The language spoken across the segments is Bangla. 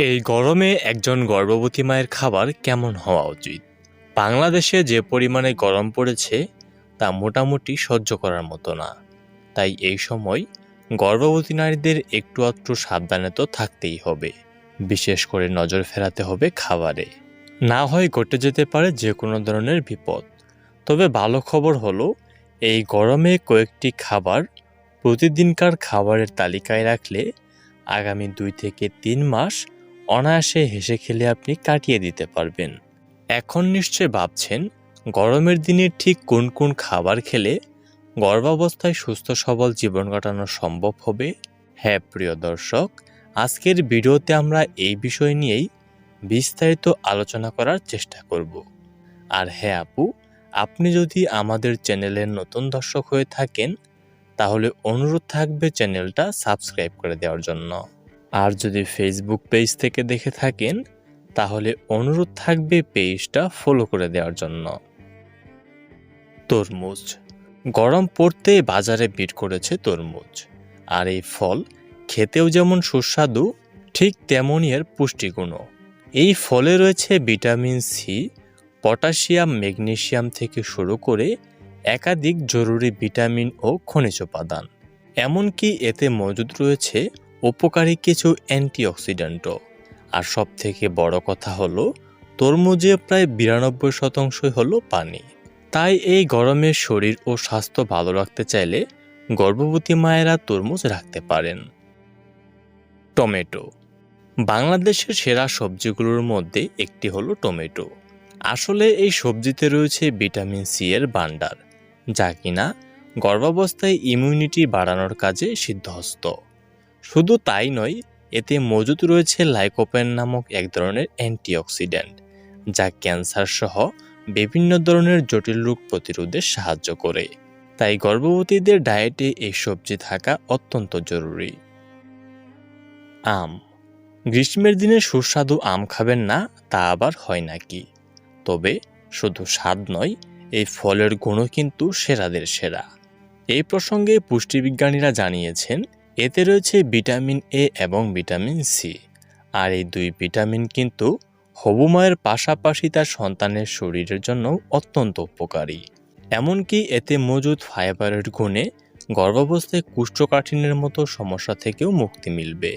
এই গরমে একজন গর্ভবতী মায়ের খাবার কেমন হওয়া উচিত? বাংলাদেশে যে পরিমাণে গরম পড়েছে, তা মোটামুটি সহ্য করার মতো না। তাই এই সময় গর্ভবতী নারীদের একটু আধটু সাবধানে তো থাকতেই হবে। বিশেষ করে নজর ফেরাতে হবে খাবারে। না হয় ঘটে যেতে পারে যে কোনো ধরনের বিপদ। তবে ভালো খবর হলো, এই গরমে কয়েকটি খাবার প্রতিদিনকার খাবারের তালিকায় রাখলে আগামী দুই থেকে তিন মাস অনায়াসে হেসে খেলে আপনি কাটিয়ে দিতে পারবেন। এখন নিশ্চয় ভাবছেন, গরমের দিনে ঠিক কোন কোন খাবার খেলে গর্ভাবস্থায় সুস্থ সবল জীবন কাটানো সম্ভব হবে? হ্যাঁ প্রিয় দর্শক, আজকের ভিডিওতে আমরা এই বিষয় নিয়েই বিস্তারিত আলোচনা করার চেষ্টা করব। আর হ্যাঁ আপু, আপনি যদি আমাদের চ্যানেলের নতুন দর্শক হয়ে থাকেন, তাহলে অনুরোধ থাকবে চ্যানেলটা সাবস্ক্রাইব করে দেওয়ার জন্য। আর যদি ফেসবুক পেজ থেকে দেখে থাকেন, তাহলে অনুরোধ থাকবে পেজটা ফলো করে দেওয়ার জন্য। তরমুজ। গরম পড়তে বাজারে ভিড় করেছে তরমুজ। আর এই ফল খেতেও যেমন সুস্বাদু, ঠিক তেমনই এর পুষ্টিগুণও। এই ফলে রয়েছে ভিটামিন সি পটাশিয়াম, ম্যাগনেশিয়াম থেকে শুরু করে একাধিক জরুরি ভিটামিন ও খনিজ উপাদান। এমনকি এতে মজুদ রয়েছে উপকারী কিছু অ্যান্টিঅক্সিডেন্টও। আর সব থেকে বড় কথা হলো, তরমুজে প্রায় বিরানব্বই শতাংশই হলো পানি। তাই এই গরমে শরীর ও স্বাস্থ্য ভালো রাখতে চাইলে গর্ভবতী মায়েরা তরমুজ রাখতে পারেন। টমেটো। বাংলাদেশের সেরা সবজিগুলোর মধ্যে একটি হলো টমেটো। আসলে এই সবজিতে রয়েছে ভিটামিন সি এর ভাণ্ডার, যা কিনা গর্ভাবস্থায় ইমিউনিটি বাড়ানোর কাজে সিদ্ধহস্ত। শুধু তাই নয়, এতে মজুদ রয়েছে লাইকোপেন নামক এক ধরনের অ্যান্টিঅক্সিডেন্ট, যা ক্যান্সার সহ বিভিন্ন ধরনের জটিল রোগ প্রতিরোধে সাহায্য করে। তাই গর্ভবতীদের ডায়েটে এই সবজি থাকা অত্যন্ত জরুরি। আম। গ্রীষ্মের দিনে সুস্বাদু আম খাবেন না, তা আবার হয় নাকি? তবে শুধু স্বাদ নয়, এই ফলের গুণও কিন্তু সেরাদের সেরা। এই প্রসঙ্গে পুষ্টিবিজ্ঞানীরা জানিয়েছেন এতে রয়েছে ভিটামিন এ এবং ভিটামিন সি। আর এই দুই ভিটামিন কিন্তু হবু মায়ের পাশাপাশি তার সন্তানের শরীরের জন্য অত্যন্ত উপকারী। এমনকি এতে মজুদ ফাইবারের গুণে গর্ভাবস্থায় কুষ্ঠকাঠিন্যের মতো সমস্যা থেকেও মুক্তি মিলবে।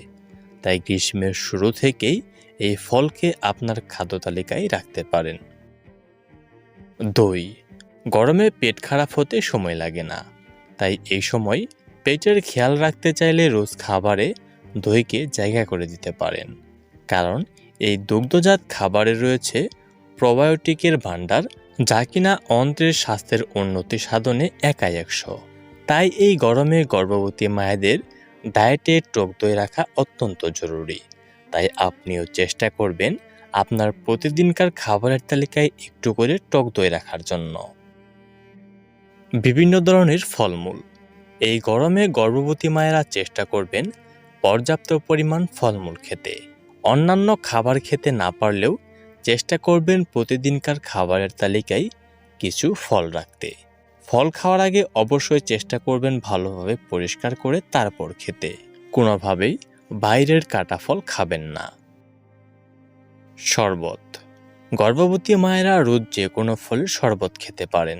তাই গ্রীষ্মের শুরু থেকেই এই ফলকে আপনার খাদ্য তালিকায় রাখতে পারেন। দই, গরমে পেট খারাপ হতে সময় লাগে না। তাই এই সময় পেটের খেয়াল রাখতে চাইলে রোজ খাবারে দইকে জায়গা করে দিতে পারেন। কারণ এই দুগ্ধজাত খাবারে রয়েছে প্রবায়োটিকের ভাণ্ডার, যা কিনা অন্ত্রের স্বাস্থ্যের উন্নতি সাধনে একাই একশো। তাই এই গরমে গর্ভবতী মায়েদের ডায়েটে টক দই রাখা অত্যন্ত জরুরি। তাই আপনিও চেষ্টা করবেন আপনার প্রতিদিনকার খাবারের তালিকায় একটু করে টক দই রাখার জন্য। বিভিন্ন ধরনের ফলমূল এই গরমে গর্ভবতী মায়েরা চেষ্টা করবেন পর্যাপ্ত পরিমাণ ফলমূল খেতে। অন্যান্য খাবার খেতে না পারলেও চেষ্টা করবেন প্রতিদিনকার খাবারের তালিকায় কিছু ফল রাখতে। ফল খাওয়ার আগে অবশ্যই চেষ্টা করবেন ভালোভাবে পরিষ্কার করে তারপর খেতে। কোনোভাবেই বাইরের কাটা ফল খাবেন না। শরবত। গর্ভবতী মায়েরা রোজ যে কোনো ফলের শরবত খেতে পারেন।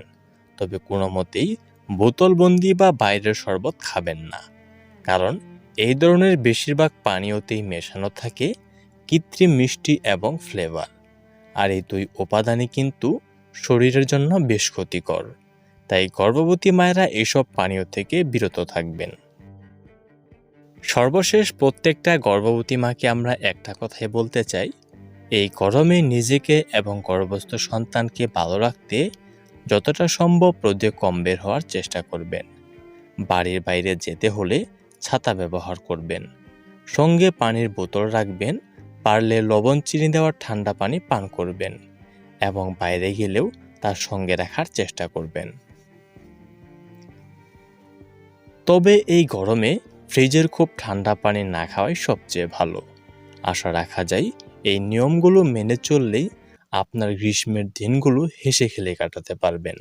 তবে কোনো মতেই বোতলবন্দি বা বাইরের শরবত খাবেন না। কারণ এই ধরনের বেশিরভাগ পানীয়তেই মেশানো থাকে কৃত্রিম মিষ্টি এবং ফ্লেভার। আর এই দুই উপাদানই কিন্তু শরীরের জন্য বেশ ক্ষতিকর। তাই গর্ভবতী মায়েরা এসব পানীয় থেকে বিরত থাকবেন। সর্বশেষ প্রত্যেকটা গর্ভবতী মাকে আমরা একটা কথাই বলতে চাই, এই গরমে নিজেকে এবং গর্ভস্থ সন্তানকে ভালো রাখতে যতটা সম্ভব রোদে কম বের হওয়ার চেষ্টা করবেন। বাড়ির বাইরে যেতে হলে ছাতা ব্যবহার করবেন। সঙ্গে পানির বোতল রাখবেন, পারলে লবণ চিনি দেওয়ার ঠান্ডা পানি পান করবেন এবং বাইরে গেলেও তার সঙ্গে রাখার চেষ্টা করবেন। তবে এই গরমে ফ্রিজের খুব ঠান্ডা পানি না খাওয়াই সবচেয়ে ভালো। আশা রাখা যায় এই নিয়মগুলো মেনে চললেই আপনার গ্রীষ্মের দিনগুলো হেসে খেলে কাটাতে পারবেন।